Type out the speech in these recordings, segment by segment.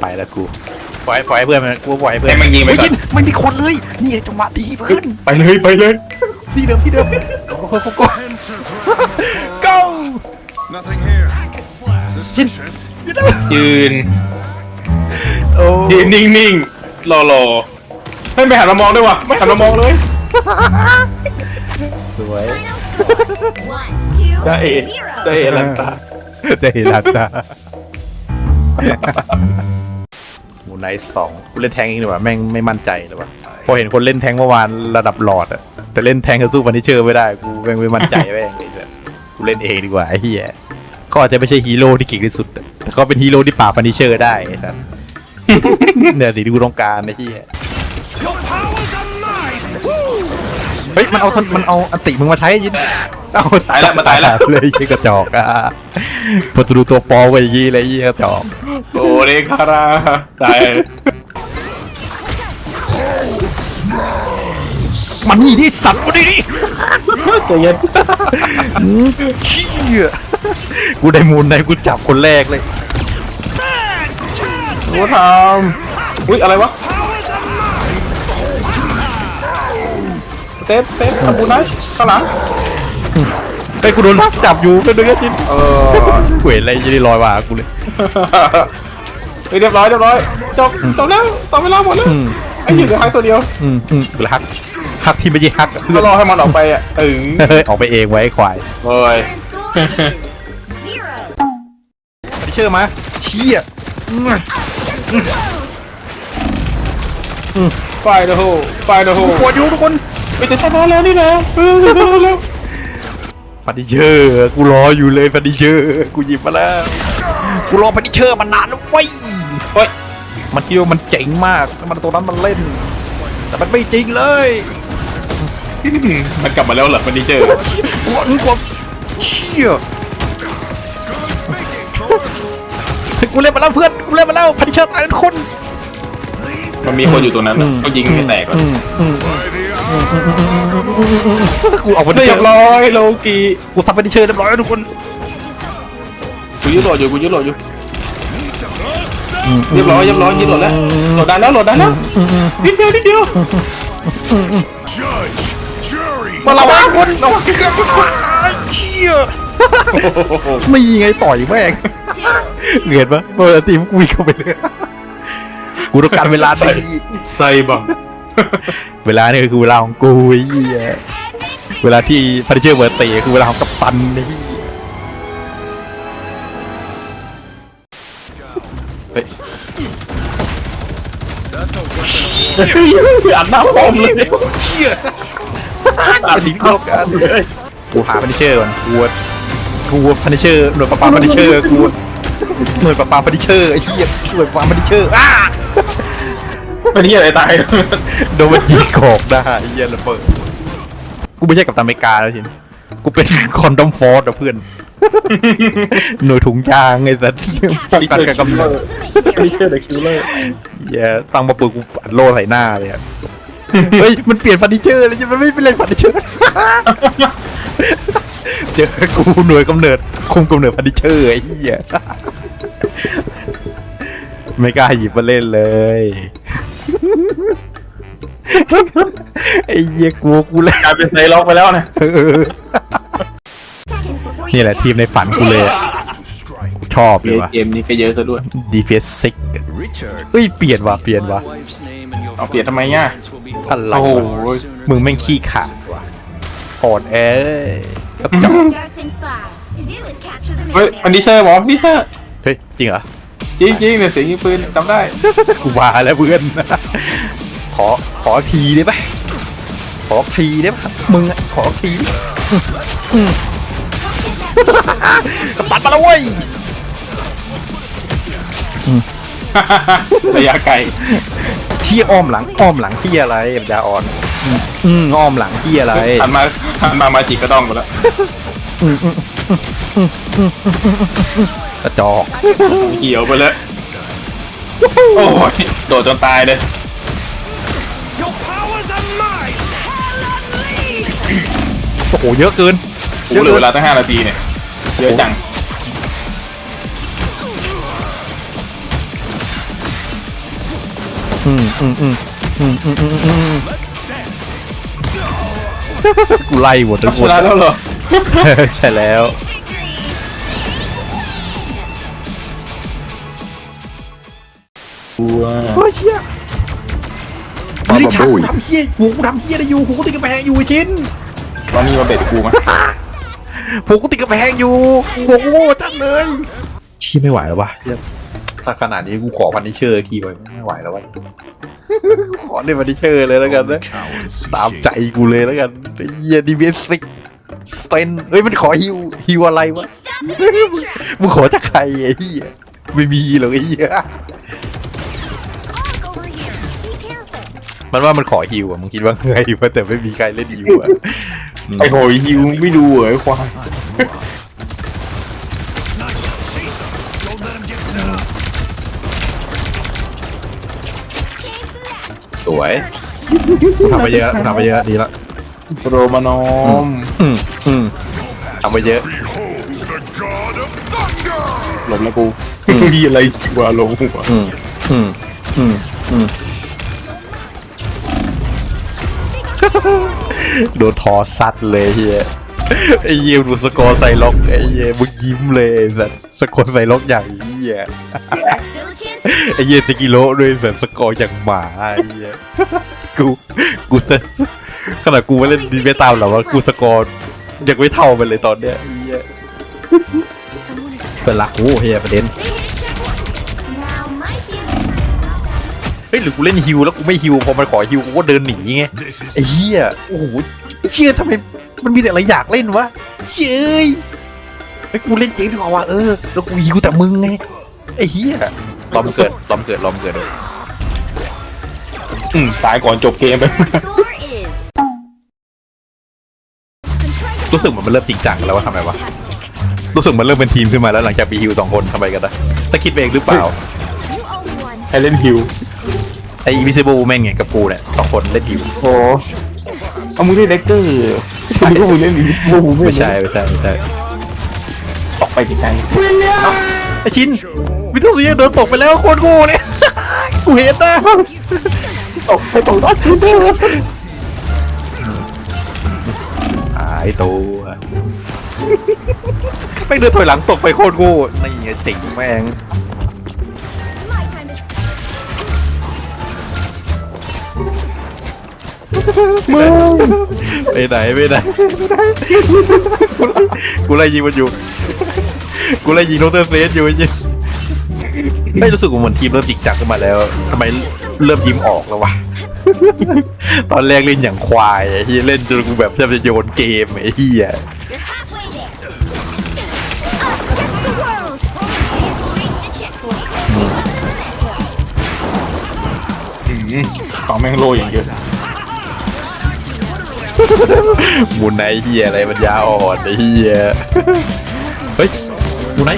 ไปแล้วกูปล่อยปล่อยให้เพื่อนมันกูปล่อยให้เพื่อนให้มันยิงไปก่อนเฮ้ไม่มีคนเลยนี่ไงจังหวะดีเพื่อนไปเลยไปเลยที่เดิมที่เดิมโอ้โหโก้ go Nothing here. Suspicious. ยืนโอ้ยืนนิ่งๆรอรอๆไม่ไปหันมามองด้วยวะไม่หันมามองเลยสวย One, two, จะเอ๋ zero. จะเอ๋ลันตาจะเห็นลันตาหมู ไนท์สองเล่นแทงค์เองดีกว่าแม่งไม่มั่นใจเลยว่าพอเห็นคนเล่นแทงเมื่อวานระดับหลอดอะแต่เล่นแทงกับสู้ฟันนิเชอร์ไม่ได้กูแม่งไม่มั่นใจแม่งเลยกูเล่นเองดีกว่าไอ้เหี้ยเขาอาจจะไม่ใช่ฮีโร่ที่เก่งที่สุด แต่เขาเป็นฮีโร่ที่ปราบฟันนิเชอร์ได้ไอ้สัสเนี่ยสิที่กูต้องการไอ้เหี้ย มันเอาทนมันเอาอันติมึงมาใช้ยินเอาตายแล้วมาตายแล้ว เลยยี่กระจอกอะพอจะดูตัวปลอมไปยี่เลยยี่กระจอกโอเรคาราตายมันนี่ที่สัตว์มันนี่ดิใจเย็นเชี่ยกูได้มูลในกูจับคนแรกเลยกูทำอุ้ยอะไรวะ เต๊ะเต๊ะทำบุญนะข้างหลังไอ้ยกูโดนลักจับอยู่ก็ดึงแค่ชิ้นเออกูเห็นอะไรยี่ได้ลอยว่ากูเลยเฮ้ยเรียบร้อยเรียบร้อยจบจบแล้วต่อเวลาหมดแล้วอืมไอ้หยิบเหลือฮักตัวเดียวอืมอืมกูละฮักฮักที่ไม่ใช่ฮักอะเพื่ก็อนรอให้มันออกไปอะถึงเฮ้ยออกไปเองไว้ไอ้ควายโอ้ย Current score is zero. ไปเชื่อมาเชี่ยไฟเดอะโฮไฟเดอะโฮปวดอยู่ทุกคน ไปจะชนะแล้วนี่นะเออชนะแล้วฟันดิเชอร์กูรออยู่เลยฟันดิเชอร์กูหยิบมาแล้วกูรอฟันดิเชอร์มานานแล้วเว้ยเฮ้ยมันคิดว่ามันเจ๋งมากแล้วมันตัวนั้นมันเล่น แต่มันไม่จริงเลยมันกลับมาแล้วเหรอมันดีเจอกวนกว่าเชี่ยเฮ้ยกูเล่นมาแล้วเพื่อนกูเล่นมาแล้วฟันดิเชอร์ตายทุกคน มันมีคนอยู่ตรงนั้นน่ะเขายิงไม่แตกหรอกกูเอาฟันดิเรีเชยอบร์ร้อยโลกีกูซับฟันดิเชอร์เรียบร้อยแล้วทุกคนกูยึดโหลดอยู่กูยึดโหลดอยู่เรียบร้อยเรียบร้อยยึดโหลดแล้วโหลดได้แล้วโหลดได้แล้วนิดเดียวนิดเดียว Judge. Jury. มาละวะคนเชี่ยไม่ไงต่อยแม่ง Two, เห็นปะเมื่อทีมกูวิ่งเข้าไปเลย กูต้องการเวลาดีใส่บังเวลานี่คือเวลาของกูไอ้เหี้ยเวลาที่ฟาริเจอร์เบิร์ตเตะคือเวลาของกัปตันนี่เฮ้ยอัดหน้าป้อมเลยเชี่ยตัดทิ้งโลกกันกูหาฟาริเชอร์ก่อนกูกูฟาริเชอร์หน่วยประปาฟาริเชอร์กูหน่วยประปาฟาริเชอร์ไอ้เหี้ยหน่วยประปาฟาริเชอร์อ้า เป็นที่อะไรตายโดนมันยิงขอกได้ไอ้เหี้ยระเบิดกูไม่ใช่กัปตันอเมริกาแล้วทีนี้กูเป็นคอนดอมฟอร์ดอะเพื่อน หน่วยถุงยางไอ้สัสป้องกันการกำเนิดไม่เชื่อเดอะคิลเลอร์เหี้ยตั้งมาปืนกูอัดโล่ใส่หน้าเลยอะเฮ้ยมันเปลี่ยนเฟอร์นิเจอร์เลยมันไม่เป็นไรเฟอร์นิเจอร์เจอกูหน่วยกำเนิดคุมกำเนิดเฟอร์นิเจอร์ไอ้เหี้ยไม่กล้าหยิบมาเล่นเลย ไอ้เหี้ยกลัวกูเลยกลายเป็นไซล็อกไปแล้วนะเออ seconds before นี่ you แหละ take ทีมในฝันกูเลยอะกูชอบเลยว่ะ เกมนี้ก็เยอะซะด้วย DPS Richard. 6เอ้ยเปลี่ยนว่ะเปลี่ยนว่ะ เอาเปลี่ยนทำไมเนี่ยอะไรโอ้โหวะมึงแม่งขี้ขาดว่ะโอดเอ้ยกระจอก starts in five. To do is capture the เฮ้ย millionaire. อันนี้เชอร์บอกนี่เชอร์เฮ้ยจริงเหรอ จริงจริงๆเนี่ยเสียงยิงปืนจำได้ กูมาแล้วเพื่อน ขอขอทีได้ปะขอทีได้ปะมึงอะขอทีอืมกระตัดมาแล้วเว้ยระยะไกลเที่ยอ้อมหลังอ้อมหลังที่อะไรปัญญาอ่อนอืมอืมอ้อมหลังที่อะไรหันมาหันมามาจิกก็ต้องหมดแล้ว กระจอกเหี่ยวไปเลยโอ้ยโดดจนตายเลย Your powers are mine. โอ้โหเยอะเกินกูเหลือเวลาตั้งห้านาทีเนี่ย เยอะจัง อืมอืมอืมอืมอืมอืมอืมกูไล่หมดทุกชคนนะแล้วเหรอ ใช่แล้วกูว่าโอ้ยเชี่ยไม่ได้ชักกูทำเฮี้ยหูกูทำเฮี้ยอะไรอยู่หูกูติดกระแพงอยู่ไอ้ชิ้นตอนนี้มาเบ็ดกูมั้ยหูกูติดกระแพงอยู่หัวกูโง่จังเลยชี้ไม่ไหวแล้ววะเหี้ยถ้าขนาดนี้กูขอพันนิเชอร์ทีไปไม่ไหวแล้ววะขอในพันนิเชอร์เลยแล้วกันนะ Cowards ตามใจกูเลยแล้วกันไอ้เฮียดีเวสซิก สเตนเฮ้ยมันขอฮิวฮิวอะไรวะ Stop in the trap. มึงขอจากใครไอ้เฮียไม่มีหรอกไอ้เฮีย Arc over here. Be careful. มันว่ามันขอฮิวอะมึงคิดว่าไงวะแต่ไม่มีใครเล่นฮิวอะไอ้โหยฮิวไม่ดูเหรอไอ้ควาย Don't let him get set up. สวยกูทำไปเยอะกูทำไปเยอะดีละ โรมานอมอืมอืมทำไปเยอะ หลบแล้วกูมีอะไรจิวาลงหัวอืมอืมอืมอืมโดนทอซัดเลยเฮียไอ้เหี้ยดูสกอร์ใส่ล็อกไอ้เหี้ยมึงยิ้มเลยสัสสกอร์ใส่ล็อกอย่างเหี้ยไอ้เหี้ยสกิโลด้วยแบบสกอร์อย่างหมาไอ้เหี้ย กูกูจะขนาดกูไม่เล่นดีไม่ตามหรอกว่ากูสกอร์ยังไม่เท่ามันเลยตอนเนี้ยไอ้เหี้ย Someone is เป็นรักกูเฮียประเด็น They hit checkpoint. Now might be a good time to stop that. เฮ้ยหรือกูเล่นฮิวแล้วกูไม่ฮิวพอมันขอฮิวกูก็เดินหนีไง This is ไอ้เหี้ยโอ้โหเชื่อทำไมมันมีแต่อะไรอยากเล่นวะเชยไอ้กูเล่นเจ๊ดีกว่าว่ะเออแล้วกูฮิวแต่มึงไงไอ้เหี้ยลอมเกิดลอมเกิดลอมเกิดเลย อืมตายก่อนจบเกมไป Score is. รู้สึกเหมือนมันเริ่มจริงจังกันแล้วว่าทำไมวะรู้สึกมันเริ่มเป็นทีมขึ้นมาแล้วหลังจากมีฮิวสองคนทำไมกันนะถ้าคิดไปเองหรือเปล่า You owe one. ให้เล่นฮิว ไอ้ invisible woman ไงกับกูเนี่ยสองคนเล่นฮิวโอ้เอามึงเล่นเล็กเกอร์ไม่ใช่มึงเล่นอีโอ้โหไม่ใช่ไม่ใช่ไม่ใช่ออกไปไกลไอ้ชินวิทุสุยะโดนตกไปแล้วโคตรโง่เนี่ย กูเห็นนะๆ ตกไปตกรถคือเด้อหายตัวไม่งเดินถอยหลังตกไปโคตรโง่นี่ไงเจ๋งแม่ง My time is. มึงไปไหนไปไหนกูไล่ยิงมันอยู่ กูไล่ยิงโรเตอร์เฟสอยู่ไอ้ยิงไม่รู้สึกว่าเหมือนทีมเริ่มจริงจังขึ้นมาแล้วทำไม เริ่มยิ้มออกแล้ววะ ตอนแรกเล่นอย่างควายไอ้เฮียเล่นจนกูแบบแทบจะโยนเกมไอ้เฮีย You're halfway there. Us against the world. Reach the checkpoint. อืมของแม่งโลอย่างเดียวหมุนไนเฮียอะไรมันยาอ่อนไอ้เฮียเฮ้ยหมุนไน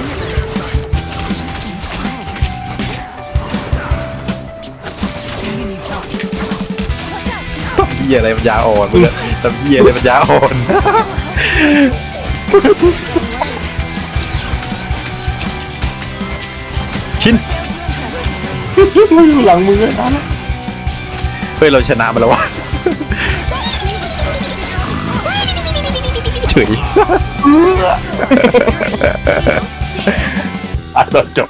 ยอะไรมันยาอ่อนมึงอะทำเฮียอะไรมันยาอ่อนชินมึงอยู่หลังมึงเลยนะเฮ้ยเราชนะมาแล้ววะเฉยอะตอนจบ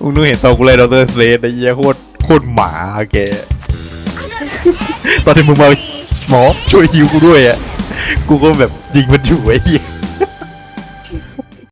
มึงนึกเห็นตอนกูเลยดรเซนไอ้เหี้ยโคตรโคตรหมาแก ตอนที่มึงมาหมอช่วยฮิวกูด้วยอะ กูก็แบบยิงมันอยู่ไอ้เหี้ย